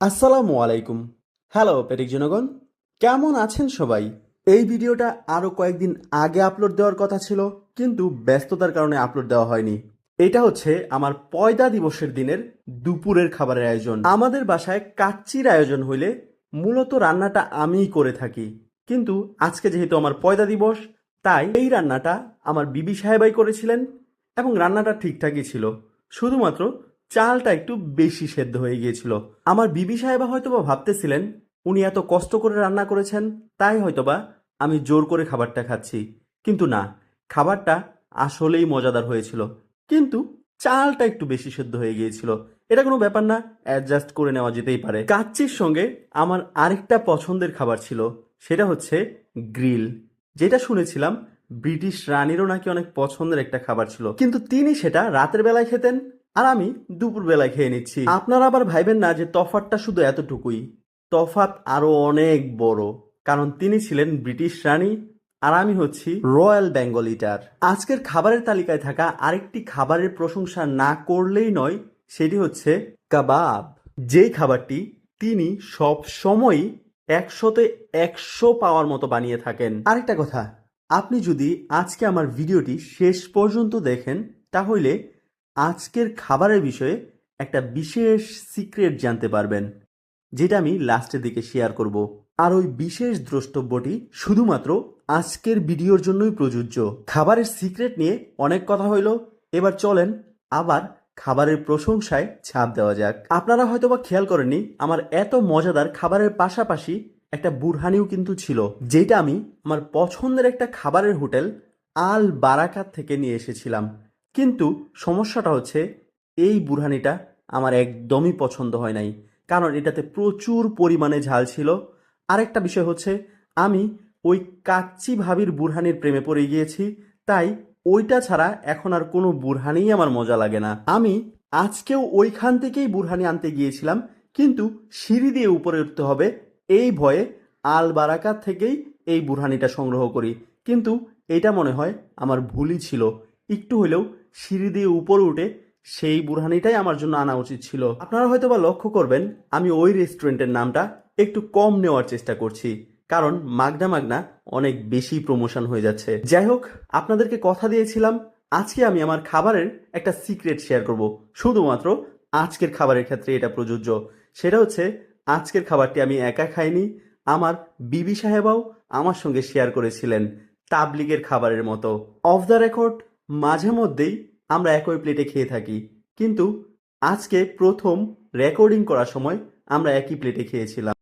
আসসালামু আলাইকুম। হ্যালো পেটিক জনগণ। কেমন আছেন সবাই? এই ভিডিওটা আরও কয়েকদিন আগে আপলোড দেওয়ার কথা ছিল, কিন্তু ব্যস্ততার কারণে আপলোড দেওয়া হয়নি। এটা হচ্ছে আমার পয়দা দিবসের দিনের দুপুরের খাবারের আয়োজন। আমাদের বাসায় কাচ্চির আয়োজন হইলে মূলত রান্নাটা আমিই করে থাকি। কিন্তু আজকে যেহেতু আমার পয়দা দিবস, তাই এই রান্নাটা আমার বিবি সাহেবাই করেছিলেন এবং রান্নাটা ঠিকঠাকই ছিল। শুধুমাত্র চালটা একটু বেশি সেদ্ধ হয়ে গিয়েছিল। আমার বিবি সাহেবা হয়তোবা ভাবতেছিলেন, উনি এত কষ্ট করে রান্না করেছেন, তাই হয়তোবা আমি জোর করে খাবারটা খাচ্ছি। কিন্তু না, খাবারটা আসলেই মজাদার হয়েছিল। কিন্তু চালটা একটু বেশি সেদ্ধ হয়ে গিয়েছিল। এটা কোনো ব্যাপার না অ্যাডজাস্ট করে নেওয়া যেতেই পারে। কাচ্চির সঙ্গে আমার আরেকটা পছন্দের খাবার ছিল, সেটা হচ্ছে গ্রিল। যেটা শুনেছিলাম ব্রিটিশ রানীরও নাকি অনেক পছন্দের একটা খাবার ছিল। কিন্তু তিনি সেটা রাতের বেলায় খেতেন আর আমি দুপুর বেলায় খেয়ে নিচ্ছি। আপনারা আবার ভাইবেন না যে তফাতটা শুধু এতটুকুই। তফাত আরও অনেক বড়। কারণ তিনি ছিলেন ব্রিটিশ রানী আর আমি হচ্ছি রয়্যাল বেঙ্গল ইটার। আজকের খাবারের তালিকায় থাকা আরেকটি খাবারের প্রশংসা না করলেই নয়, সেটি হচ্ছে কাবাব। যেই খাবারটি তিনি সব সময়ই একশোতে একশো পাওয়ার মতো বানিয়ে থাকেন। আরেকটা কথা, আপনি যদি আজকে আমার ভিডিওটি শেষ পর্যন্ত দেখেন, তাহলে আজকের খাবারের বিষয়ে একটা বিশেষ সিক্রেট জানতে পারবেন, যেটা আমি লাস্টের দিকে শেয়ার করব। আর ওই বিশেষ দ্রষ্টব্যটি শুধুমাত্র আজকের ভিডিওর জন্যই প্রযোজ্য। খাবারের সিক্রেট নিয়ে অনেক কথা হইল, এবার চলেন আবার খাবারের প্রশংসায় ছাপ দেওয়া যাক। আপনারা হয়তোবা খেয়াল করেননি, আমার এত মজাদার খাবারের পাশাপাশি একটা বুরহানিও কিন্তু ছিল, যেটা আমি আমার পছন্দের একটা খাবারের হোটেল আল বারাকাত থেকে নিয়ে এসেছিলাম। কিন্তু সমস্যাটা হচ্ছে এই বুরহানিটা আমার একদমই পছন্দ হয় নাই। কারণ এটাতে প্রচুর পরিমাণে ঝাল ছিল। আরেকটা বিষয় হচ্ছে আমি ওই কাচ্চি ভাবির বুরহানির প্রেমে পড়ে গিয়েছি। তাই ওইটা ছাড়া এখন আর কোনো বুরহানিই আমার মজা লাগে না। আমি আজকেও ওইখান থেকেই বুরহানি আনতে গিয়েছিলাম। কিন্তু সিঁড়ি দিয়ে উপরে উঠতে হবে। এই ভয়ে আল বারাকাত থেকেই এই বুরহানিটা সংগ্রহ করি। কিন্তু এটা মনে হয় আমার ভুলই ছিল। একটু হলেও সিঁড়ি দিয়ে উপরে উঠে সেই বুরহানিটাই আমার জন্য আনা উচিত ছিল। আপনারা হয়তো বা লক্ষ্য করবেন, আমি ওই রেস্টুরেন্টের নামটা একটু কম নেওয়ার চেষ্টা করছি, কারণ মাগনা মাগনা অনেক বেশি প্রমোশন হয়ে যাচ্ছে। যাই হোক, আপনাদেরকে কথা দিয়েছিলাম, আজকে আমি আমার খাবারের একটা সিক্রেট শেয়ার করব। শুধুমাত্র আজকের খাবারের ক্ষেত্রে এটা প্রযোজ্য। সেটা হচ্ছে, আজকের খাবারটি আমি একা খাইনি, আমার বিবি সাহেবাও আমার সঙ্গে শেয়ার করেছিলেন, তাবলিগের খাবারের মতো। অফ দ্য রেকর্ড মাঝে মধ্যেই আমরা একই প্লেটে খেয়ে থাকি, কিন্তু আজকে প্রথম রেকর্ডিং করার সময় আমরা একই প্লেটে খেয়েছিলাম।